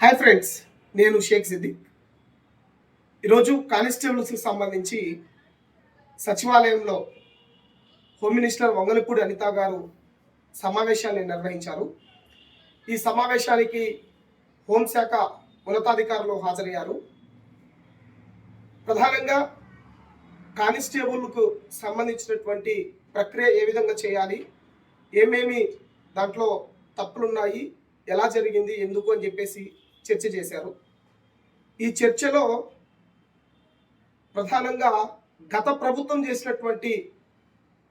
Hi friends నేను షేక్ సిద్దిక్. ఈరోజు కానిస్టేబుల్స్కి సంబంధించి సచివాలయంలో హోమ్ మినిస్టర్ వంగలపూడి అనిత గారు సమావేశాన్ని నిర్వహించారు. ఈ సమావేశానికి హోంశాఖ ఉన్నతాధికారులు హాజరయ్యారు. ప్రధానంగా కానిస్టేబుల్కు సంబంధించినటువంటి ప్రక్రియ ఏ విధంగా చేయాలి ఏమేమి దాంట్లో తప్పులున్నాయి ఎలా జరిగింది ఎందుకు అని చెప్పేసి చర్చ చేశారు. ఈ చర్చలో ప్రధానంగా గత ప్రభుత్వం చేసినటువంటి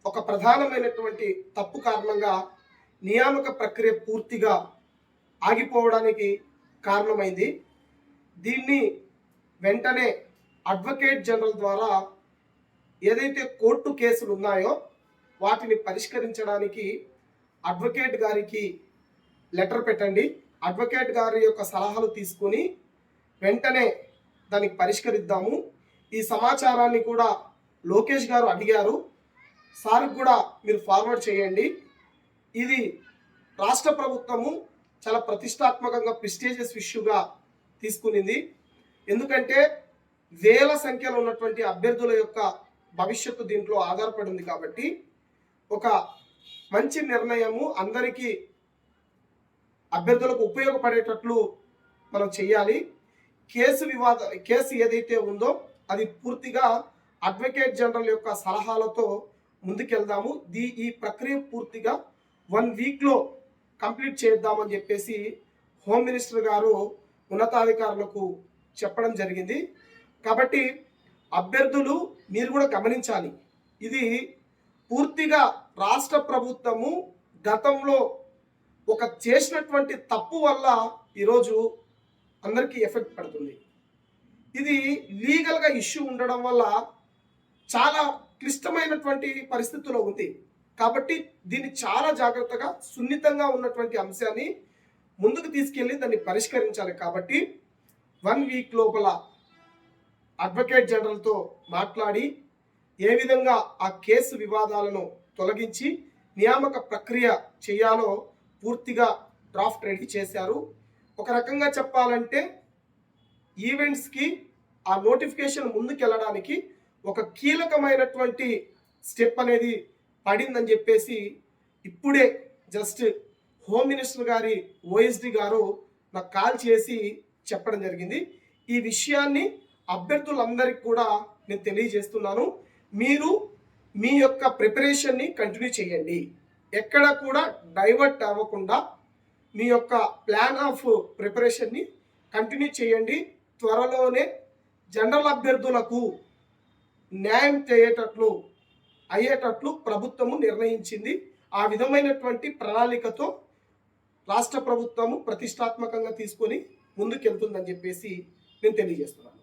ఒక ప్రధానమైనటువంటి తప్పు కారణంగా నియామక ప్రక్రియ పూర్తిగా ఆగిపోవడానికి కారణమైంది. దీన్ని వెంటనే అడ్వకేట్ జనరల్ ద్వారా ఏదైతే కోర్టు కేసులు ఉన్నాయో వాటిని పరిష్కరించడానికి అడ్వకేట్ గారికి లెటర్ పెట్టండి. అడ్వకేట్ గారి యొక్క సలహాలు తీసుకొని వెంటనే దానికి పరిష్కరిద్దాము. ఈ సమాచారాన్ని కూడా లోకేష్ గారు అడిగారు. సార్కి కూడా మీరు ఫార్వర్డ్ చేయండి. ఇది రాష్ట్ర ప్రభుత్వము చాలా ప్రతిష్టాత్మకంగా ప్రిస్టేజియస్ ఇష్యూగా తీసుకునింది. ఎందుకంటే వేల సంఖ్యలో ఉన్నటువంటి అభ్యర్థుల యొక్క భవిష్యత్తు దీంట్లో ఆధారపడింది కాబట్టి ఒక మంచి నిర్ణయము అందరికీ అభ్యర్థులకు ఉపయోగపడేటట్లు మనం చేయాలి కేసు వివాద కేసు ఏదైతే ఉందో అది పూర్తిగా అడ్వకేట్ జనరల్ యొక్క సలహాలతో ముందుకెళ్దాము. దీ ఈ ప్రక్రియ పూర్తిగా వన్ వీక్లో కంప్లీట్ చేద్దామని చెప్పేసి హోమ్ మినిస్టర్ గారు ఉన్నతాధికారులకు చెప్పడం జరిగింది. కాబట్టి అభ్యర్థులు మీరు కూడా గమనించాలి. ఇది పూర్తిగా రాష్ట్ర ప్రభుత్వము గతంలో ఒక చేసినటువంటి తప్పు వల్ల ఈరోజు అందరికీ ఎఫెక్ట్ పడుతుంది. ఇది లీగల్గా ఇష్యూ ఉండడం వల్ల చాలా క్లిష్టమైనటువంటి పరిస్థితిలో ఉంది. కాబట్టి దీన్ని చాలా జాగ్రత్తగా సున్నితంగా ఉన్నటువంటి అంశాన్ని ముందుకు తీసుకెళ్ళి దాన్ని పరిష్కరించాలి. కాబట్టి వన్ వీక్ లోపల అడ్వకేట్ జనరల్తో మాట్లాడి ఏ విధంగా ఆ కేసు వివాదాలను తొలగించి నియామక ప్రక్రియ చేయాలో పూర్తిగా డ్రాఫ్ట్ రెడీ చేశారు. ఒక రకంగా చెప్పాలంటే ఈవెంట్స్కి ఆ నోటిఫికేషన్ ముందుకెళ్ళడానికి ఒక కీలకమైనటువంటి స్టెప్ అనేది పడిందని చెప్పేసి ఇప్పుడే జస్ట్ హోమ్ మినిస్టర్ గారి ఓఎస్డి గారు నాకు కాల్ చేసి చెప్పడం జరిగింది. ఈ విషయాన్ని అభ్యర్థులందరికీ కూడా నేను తెలియజేస్తున్నాను. మీరు మీ యొక్క ప్రిపరేషన్ని కంటిన్యూ చేయండి. ఎక్కడ కూడా డైవర్ట్ అవ్వకుండా మీ యొక్క ప్లాన్ ఆఫ్ ప్రిపరేషన్ని కంటిన్యూ చేయండి. త్వరలోనే జనరల్ అభ్యర్థులకు న్యాయం చేయటట్లు అయ్యేటట్లు ప్రభుత్వము నిర్ణయించింది. ఆ విధమైనటువంటి ప్రణాళికతో రాష్ట్ర ప్రభుత్వము ప్రతిష్టాత్మకంగా తీసుకొని ముందుకెళ్తుందని చెప్పేసి నేను తెలియజేస్తున్నాను.